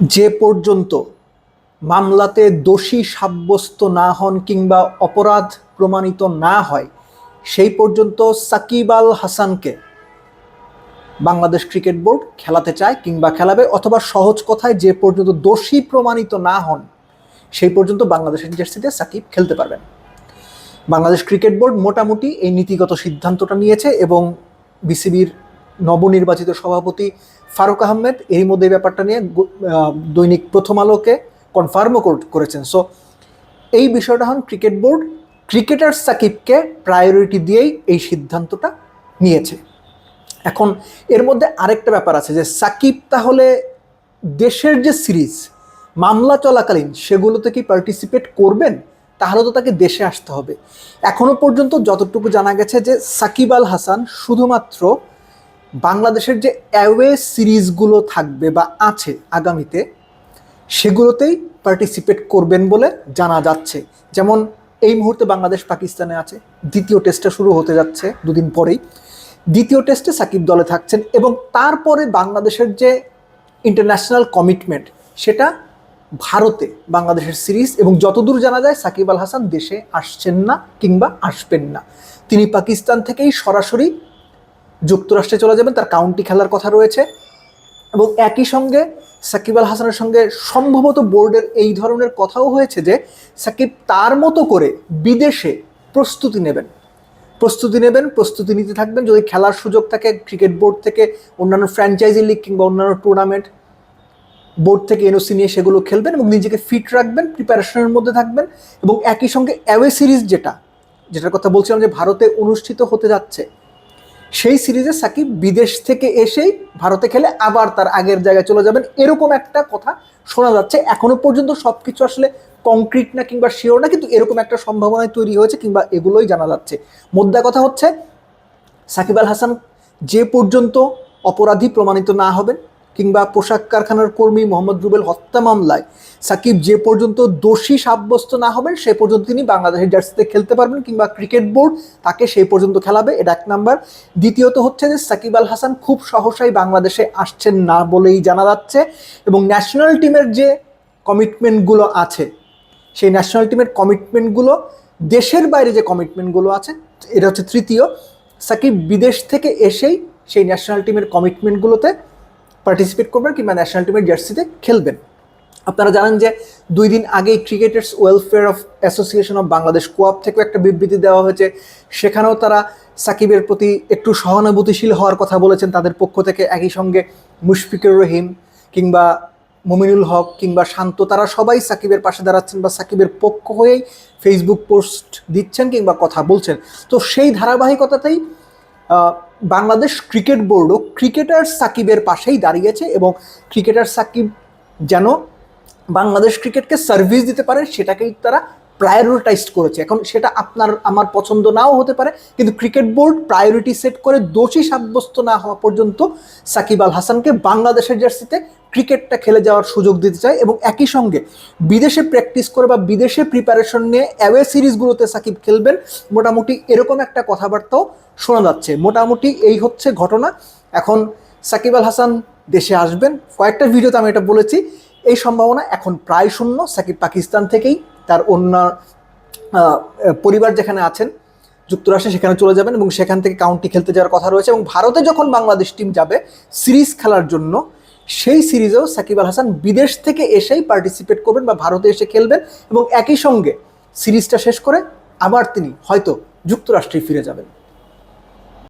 যে পর্যন্ত মামলাতে দোষী সাব্যস্ত না হন কিংবা অপরাধ প্রমাণিত না হয়, সেই পর্যন্ত সাকিব আল হাসানকে বাংলাদেশ ক্রিকেট বোর্ড খেলাতে চায় কিংবা খেলাবে অথবা সহজ কথায় যে পর্যন্ত দোষী প্রমাণিত না হন, সেই পর্যন্ত বাংলাদেশের জার্সিতে সাকিব খেলতে পারবেন। বাংলাদেশ ক্রিকেট বোর্ড মোটামুটি এই নীতিগত সিদ্ধান্তটা নিয়েছে এবং বিসিবির নবনির্বাচিত সভাপতি ফারুক আহমেদ এরই মধ্যে ব্যাপারটা নিয়ে দৈনিক প্রথম আলোকে কনফার্মও করেছেন। সো এই বিষয়টা হন ক্রিকেট বোর্ড ক্রিকেটার সাকিবকে প্রায়োরিটি দিয়েই এই সিদ্ধান্তটা নিয়েছে। এখন এর মধ্যে আরেকটা ব্যাপার আছে যে, সাকিব তাহলে দেশের যে সিরিজ, মামলা চলাকালীন, সেগুলোতে কি পার্টিসিপেট করবেন? তাহলে তো তাকে দেশে আসতে হবে। এখনও পর্যন্ত যতটুকু জানা গেছে যে, সাকিব আল হাসান শুধুমাত্র বাংলাদেশের যে অ্যাওয়ে সিরিজগুলো থাকবে বা আছে আগামীতে, সেগুলোতেই পার্টিসিপেট করবেন বলে জানা যাচ্ছে। যেমন এই মুহূর্তে বাংলাদেশ পাকিস্তানে আছে, দ্বিতীয় টেস্টটা শুরু হতে যাচ্ছে দুদিন পরেই। দ্বিতীয় টেস্টে সাকিব দলে থাকছেন এবং তারপরে বাংলাদেশের যে ইন্টারন্যাশনাল কমিটমেন্ট সেটা ভারতে বাংলাদেশের সিরিজ এবং যতদূর জানা যায় সাকিব আল হাসান দেশে আসছেন না কিংবা আসবেন না। তিনি পাকিস্তান থেকেই সরাসরি যুক্তরাষ্ট্রে চলে যাবেন, তার কাউন্টি খেলার কথা রয়েছে। এবং একই সঙ্গে সাকিব আল হাসানের সঙ্গে সম্ভবত বোর্ডের এই ধরনের কথাও হয়েছে যে, সাকিব তার মতো করে বিদেশে প্রস্তুতি নেবেন। প্রস্তুতি নেবেন, প্রস্তুতি নিতে থাকবেন। যদি খেলার সুযোগ থাকে, ক্রিকেট বোর্ড থেকে অন্যান্য ফ্র্যাঞ্চাইজি লিগ কিংবা অন্যান্য টুর্নামেন্ট বোর্ড থেকে এনওসি নিয়ে সেগুলো খেলবেন এবং নিজেকে ফিট রাখবেন প্রিপারেশনের মধ্যে থাকবেন এবং একই সঙ্গে অ্যাওয়ে সিরিজ যেটা, যেটার কথা বলছিলাম যে ভারতে অনুষ্ঠিত হতে যাচ্ছে সেই সিরিজে সাকিব বিদেশ থেকে এসেই ভারতে খেলে আবার তার আগের জায়গায় চলে যাবেন। এরকম একটা কথা শোনা যাচ্ছে। এখনও পর্যন্ত সব কিছু আসলে কংক্রিট না কিংবা শিওর না, কিন্তু এরকম একটা সম্ভাবনায় তৈরি হয়েছে কিংবা এগুলোই জানা যাচ্ছে। মোদ্দা কথা হচ্ছে, সাকিব আল হাসান যে পর্যন্ত অপরাধী প্রমাণিত না হবেন কিংবা পোশাক কারখানার কর্মী মোহাম্মদ রুবেল হত্যা মামলায় সাকিব যে পর্যন্ত দোষী সাব্যস্ত না হবেন, সে পর্যন্ত তিনি বাংলাদেশের জার্সিতে খেলতে পারবেন কিংবা ক্রিকেট বোর্ড তাকে সেই পর্যন্ত খেলাবে, এটা এক নাম্বার। দ্বিতীয়ত হচ্ছে যে সাকিব আল হাসান খুব সহসাই বাংলাদেশে আসছেন না বলেই জানা যাচ্ছে এবং ন্যাশনাল টিমের যে কমিটমেন্টগুলো আছে, সেই ন্যাশনাল টিমের কমিটমেন্টগুলো দেশের বাইরে যে কমিটমেন্টগুলো আছে, এটা হচ্ছে তৃতীয়। সাকিব বিদেশ থেকে এসেই সেই ন্যাশনাল টিমের কমিটমেন্টগুলোতে পার্টিসিপেট করবেন কিংবা ন্যাশনাল টিমের জার্সিতে খেলবেন। আপনারা জানেন যে দুই দিন আগেই cricketers welfare of association of Bangladesh কোয়াপ থেকেও একটা বিবৃতি দেওয়া হয়েছে। সেখানেও তারা সাকিবের প্রতি একটু সহানুভূতিশীল হওয়ার কথা বলেছেন। তাদের পক্ষ থেকে একই সঙ্গে মুশফিকুর রহিম কিংবা মমিনুল হক কিংবা শান্ত, তারা সবাই সাকিবের পাশে দাঁড়াচ্ছেন বা সাকিবের পক্ষ হয়েই ফেসবুক পোস্ট দিচ্ছেন কিংবা কথা বলছেন। তো সেই ধারাবাহিকতাতেই বাংলাদেশ ক্রিকেট বোর্ডও ক্রিকেটার সাকিবের পাশেই দাঁড়িয়েছে এবং ক্রিকেটার সাকিব যেন বাংলাদেশ ক্রিকেটকে সার্ভিস দিতে পারে, সেটাকেই তারা প্রায়োরিটাইজ করেছে। এখন সেটা আপনার, আমার পছন্দ নাও হতে পারে, কিন্তু ক্রিকেট বোর্ড প্রায়োরিটি সেট করে দোষী সাব্যস্ত না হওয়া পর্যন্ত সাকিব আল হাসানকে বাংলাদেশের জার্সিতে ক্রিকেটটা খেলে যাওয়ার সুযোগ দিতে চায় এবং একই সঙ্গে বিদেশে প্র্যাকটিস করে বা বিদেশে প্রিপারেশন নিয়ে অ্যাওয়ে সিরিজগুলোতে সাকিব খেলবেন, মোটামুটি এরকম একটা কথাবার্তাও শোনা যাচ্ছে। মোটামুটি এই হচ্ছে ঘটনা। এখন সাকিব আল হাসান দেশে আসবেন। কয়েকটা ভিডিওতে আমি এটা বলেছি। এই সম্ভাবনা এখন প্রায় শূন্য। সাকিব পাকিস্তান থেকেই তার অন্য পরিবার যেখানে আছেন, যুক্তরাষ্ট্রে সেখানে চলে যাবেন এবং সেখান থেকে কাউন্টি খেলতে যাওয়ার কথা রয়েছে এবং ভারতে যখন বাংলাদেশ টিম যাবে সিরিজ খেলার জন্য, সেই সিরিজেও সাকিব আল হাসান বিদেশ থেকে এসেই পার্টিসিপেট করবেন বা ভারতে এসে খেলবেন এবং একই সঙ্গে সিরিজটা শেষ করে আবার তিনি হয়তো যুক্তরাষ্ট্রে ফিরে যাবেন।